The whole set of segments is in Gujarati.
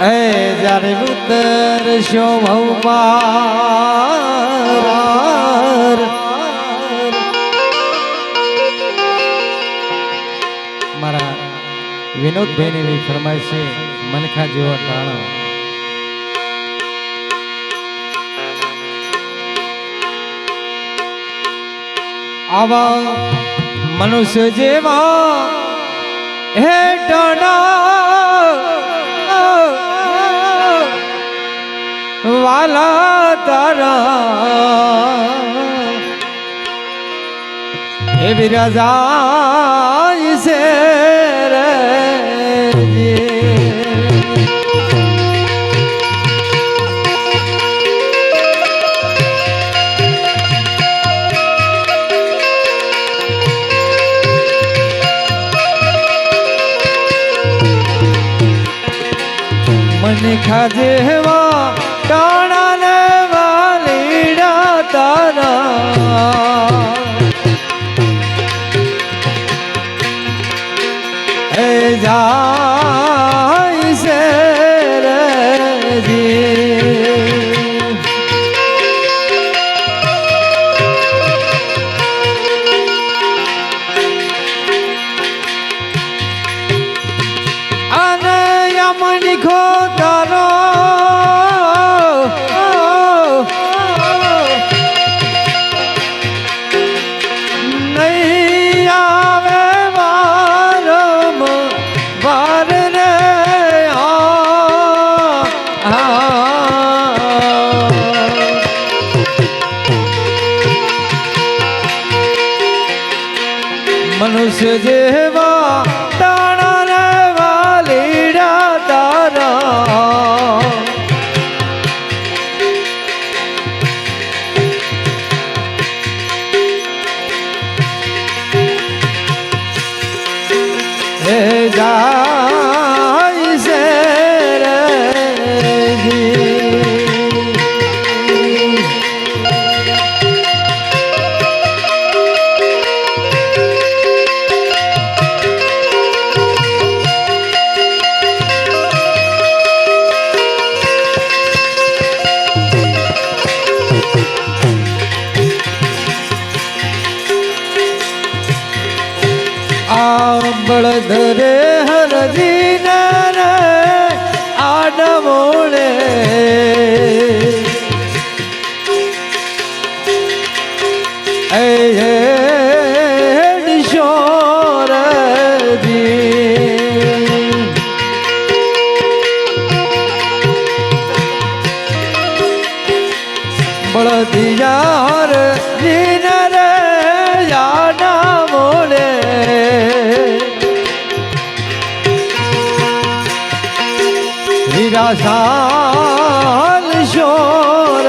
એ જ્યારે ઉત્તર શોભમાર મારા વિનોદભાઈની એવી ફરમાય છે મનખા જેવા ટાણા. આવા મનુષ્ય જેવા હે ટાણા વાલા તારા. હે વિરાજા છે રે. મને ખાજે હેવા ને જાય છે. અને યમની ખોતરો મનુષ્ય જેવા બળદિયાર જીન રે યાના મોલે. નિરાશાલ શોર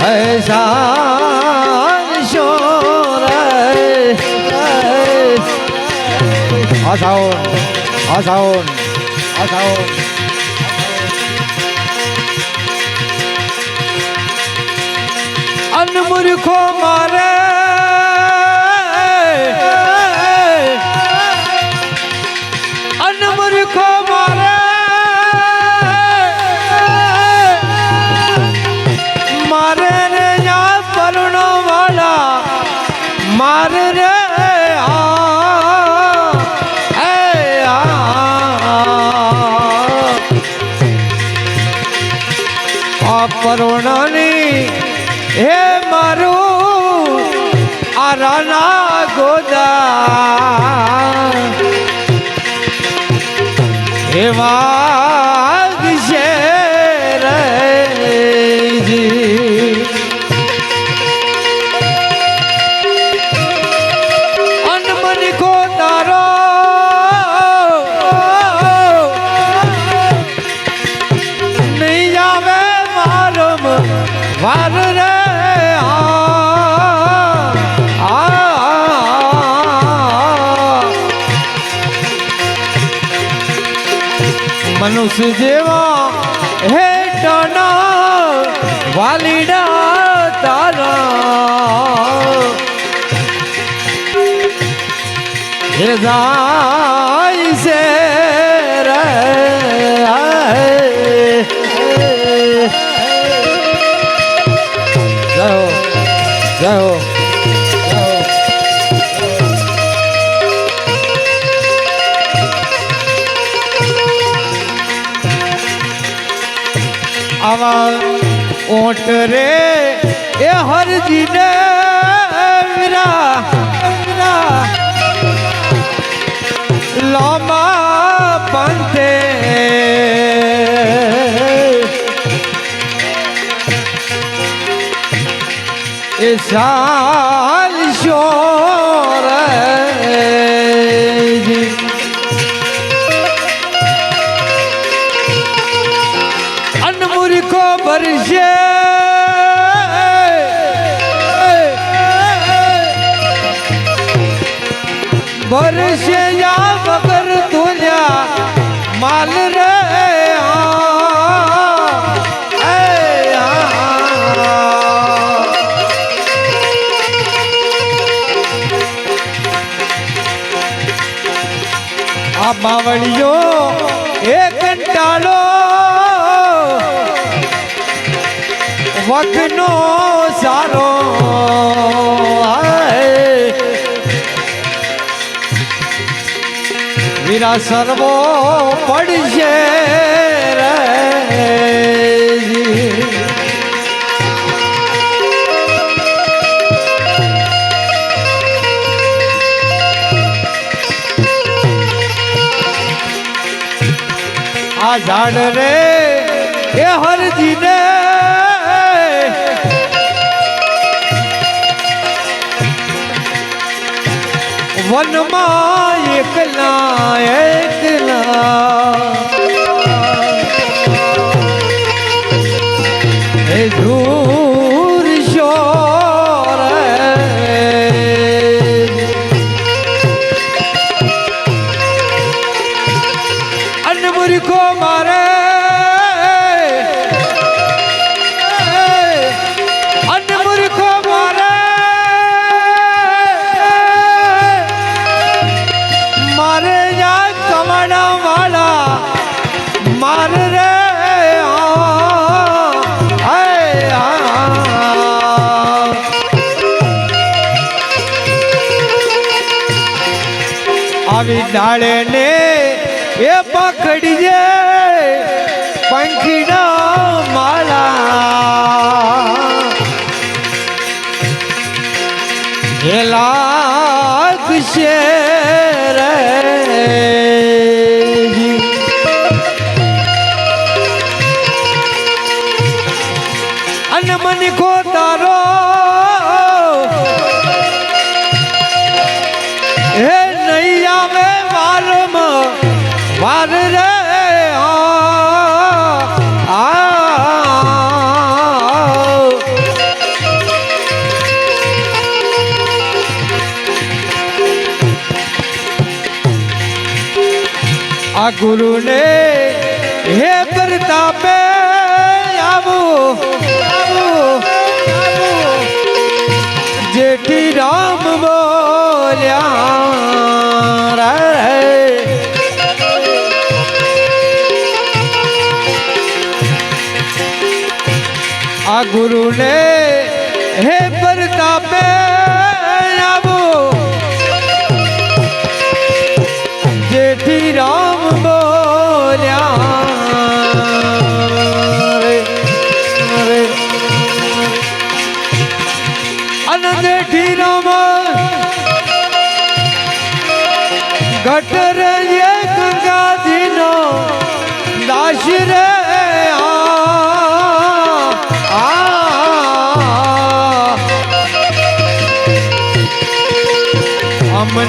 હૈશાલ શોર આશાઓન આશાઓન આશાઓન અનમૂર્ખો મારે. અનમૂર્ખો મારે. મારે રે યા પરણો વાળા. મારે રે હે રાના ગોદા. હે મનુષ્ય જેવા હેઠના વાલીડા તારા. હે જાય છે રે. આવા ઓટ રે એ હરજીને વીરા વીરા લાંબા પંથે એ સાલ શોર ભરશે યા વગર તુલ્યા માલ રે આ. આ. એ કંટાળો વખનો સારો. વીરા સર્વો પડશે આ ઝાડ રે એ હરજીને વનમાં ਇਕਲਾ ਇਕਲਾ ડાળે ને એ પકડીએ પંખીના માલા. એ લાગશે રે અને મને કો વાર રે આ, ગુરુને હે પ્રતાપે જેઠી રામ બોલ્યા ગુરુને હે પ્રતાપે આવો. જેઠી રામ બોલ્યા. અનંત જેઠી રામ ગટર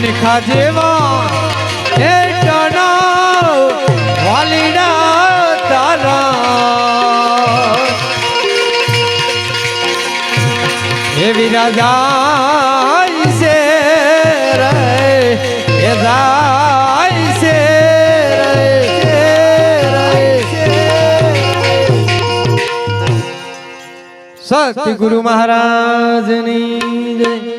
અમન જેવા હે ટાણા વાલીડા તારા. હે વિરાજા છે રે હે જાય છે રે સત ગુરુ મહારાજની જય.